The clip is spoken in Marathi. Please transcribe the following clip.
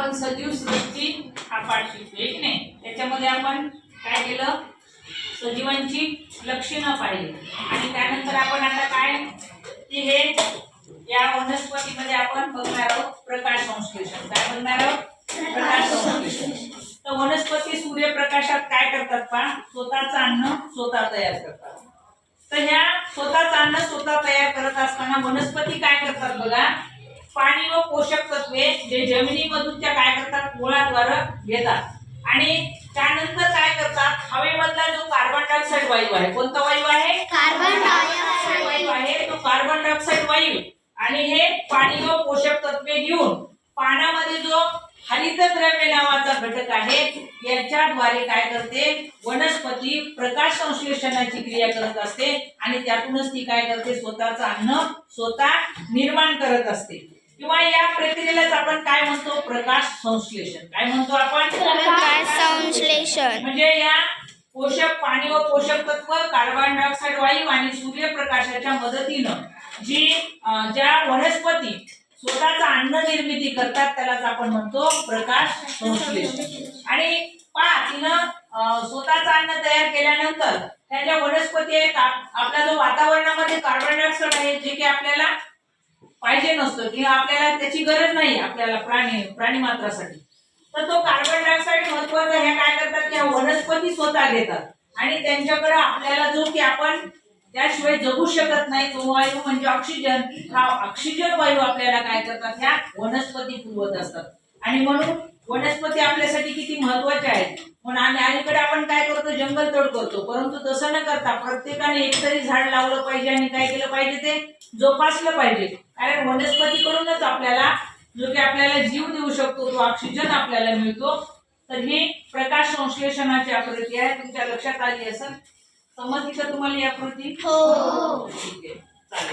आपण सजीव सृष्टी हा पाठ शिकतोय की नाही? त्याच्यामध्ये आपण काय केलं? सजीवांची लक्षणं पाहिली. आणि त्यानंतर आपण आता काय? की हे या वनस्पतीमध्ये आपण बघणार आहोत प्रकाश संश्लेषण. काय बघणार आहोत? प्रकाश संश्लेषण. तर वनस्पती सूर्यप्रकाशात काय करतात पा स्वतःचं अन्न स्वतः तयार करतात. तर ह्या स्वतःच अन्न स्वतः तयार करत असताना वनस्पती काय करतात बघा? पाणी व पोषक तत्वे जे जमिनीमधून त्या काय करतात? मुळाद्वारे घेतात. आणि त्यानंतर काय करतात? हवेमधला जो कार्बन डायऑक्साईड वायू आहे कोणता वायू आहे? कार्बन डायऑक्साईड वायू आहे. तो कार्बन डायऑक्साईड वायू. आणि हे पाणी व पोषक तत्वे घेऊन पाण्यामध्ये जो हरितद्रव्य नावाचा घटक आहे याच्याद्वारे काय करते? वनस्पती प्रकाश संश्लेषणाची क्रिया करत असते आणि त्यातूनच ती काय करते? स्वतःचं अन्न स्वतः निर्माण करत असते. किंवा या प्रक्रियेलाच आपण काय म्हणतो? प्रकाश संश्लेषण. काय म्हणतो आपण? प्रकाश संश्लेषण. म्हणजे या पोषक पाणी व पोषक तत्व कार्बन डायऑक्साईड वायू आणि सूर्यप्रकाशाच्या मदतीनं जी ज्या वनस्पती स्वतःचा अन्न निर्मिती करतात त्यालाच आपण म्हणतो प्रकाश संश्लेषण. आणि पहा तिनं स्वतःचं अन्न तयार केल्यानंतर त्या ज्या वनस्पती आहेत आप- आपल्या जो वातावरणामध्ये कार्बन डायऑक्साईड आहे जे की आपल्याला पाहिजे नसतं किंवा आपल्याला त्याची गरज नाही आपल्याला प्राणी प्राणी मात्रासाठी. तर तो कार्बन डायऑक्साईड महत्त्वाचा ह्या काय करतात की वनस्पती स्वतः घेतात. आणि त्यांच्याकडे आपल्याला जो की आपण त्याशिवाय जगू शकत नाही तो वायू म्हणजे ऑक्सिजन हा ऑक्सिजन वायू आपल्याला काय करतात? ह्या वनस्पती पुरवत असतात. आणि म्हणून वनस्पती आपल्यासाठी किती महत्त्वाच्या आहेत? म्हणून आम्ही अलीकडे आपण काय करतो? जंगल तोड करतो. परंतु तसं न करता प्रत्येकाने एकतरी झाड लावलं पाहिजे आणि काय केलं पाहिजे ते जोपासलं पाहिजे. कारण वनस्पतीकडूनच आपल्याला जो की आपल्याला जीव देऊ शकतो तो ऑक्सिजन आपल्याला मिळतो. तर ही प्रकाश संश्लेषणाची आकृती आहे. तुमच्या लक्षात आली असेल? समजली का तुम्हाला ही आकृती? हो.